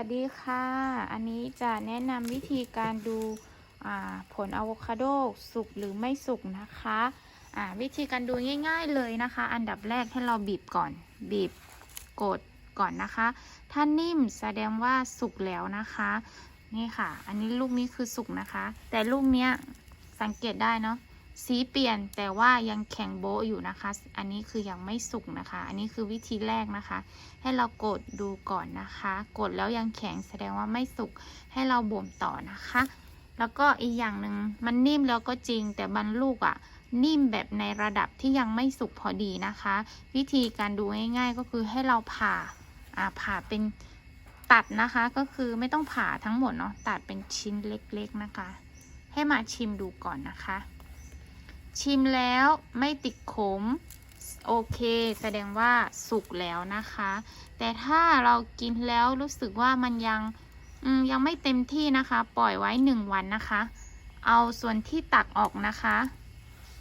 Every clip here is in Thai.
วัสดีค่ะ อันนี้จะแนะนำวิธีการดูผลอะโวคาโดสุกหรือไม่สุกนะคะอ่าวิธีการดูง่าย ๆเลยนะคะ อันดับแรกให้เราบีบก่อน บีบกดก่อนนะคะ ถ้านิ่มแสดงว่าสุกแล้วนะคะ นี่ค่ะ อันนี้ลูกนี้คือสุกนะคะ แต่ลูกเนี้ยสังเกตได้เนาะ สีเปลี่ยนแต่ว่ายังแข็งโบะอยู่นะคะ อันนี้คือยังไม่สุกนะคะ อันนี้คือวิธีแรกนะคะ ให้เรากดดูก่อนนะคะ กดแล้วยังแข็งแสดงว่าไม่สุก ให้เราบ่มต่อนะคะ แล้วก็อีกอย่างหนึ่งมันนิ่มแล้วก็จริง แต่บางลูกอะ่ะ นิ่มแบบในระดับที่ยังไม่สุกพอดีนะคะ วิธีการดูง่ายๆก็คือให้เราผ่าอ่าผ่าเป็นตัดนะคะก็คือไม่ต้องผ่าทั้งหมดเนาะตัดเป็นชิ้นเล็กๆนะคะ ให้มาชิมดูก่อนนะคะ ชิมแล้วไม่ติดขม โอเค แสดงว่าสุกแล้วนะคะ แต่ถ้าเรากินแล้วรู้สึกว่ามันยังยังไม่เต็มที่นะคะ ปล่อยไว้หนึ่งวันนะคะ เอาส่วนที่ตักออกนะคะ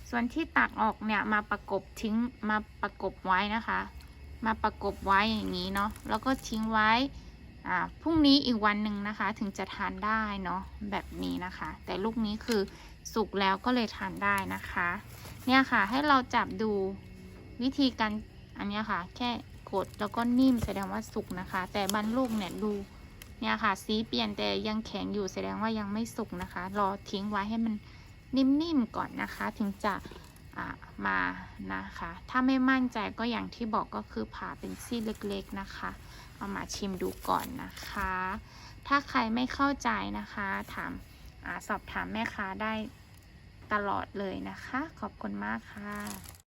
ส่วนที่ตักออกเนี่ยมาประกบทิ้งมาประกบไว้นะคะ มาประกบไว้อย่างนี้เนาะแล้วก็ทิ้งไว้ พรุ่งนี้อีกวันหนึ่งนะคะถึงจะทานได้เนาะแบบนี้นะคะ แต่ลูกนี้คือสุกแล้วก็เลยทานได้นะคะ เนี่ยค่ะให้เราจับดูวิธีการอันนี้ค่ะ แค่กดแล้วก็นิ่มแสดงว่าสุกนะคะ แต่บางลูกเนี่ยดูเนี่ยค่ะ สีเปลี่ยนแต่ยังแข็งอยู่แสดงว่ายังไม่สุกนะคะ รอทิ้งไว้ให้มันนิ่มๆก่อนนะคะ ถึงจะ มานะคะ ถ้าไม่มั่นใจก็อย่างที่บอกก็คือผ่าเป็นซี่เล็กๆนะคะ เอามาชิมดูก่อนนะคะ ถ้าใครไม่เข้าใจนะคะ ถามอสอบถามแม่ค้าได้ตลอดเลยนะคะ ขอบคุณมากค่ะ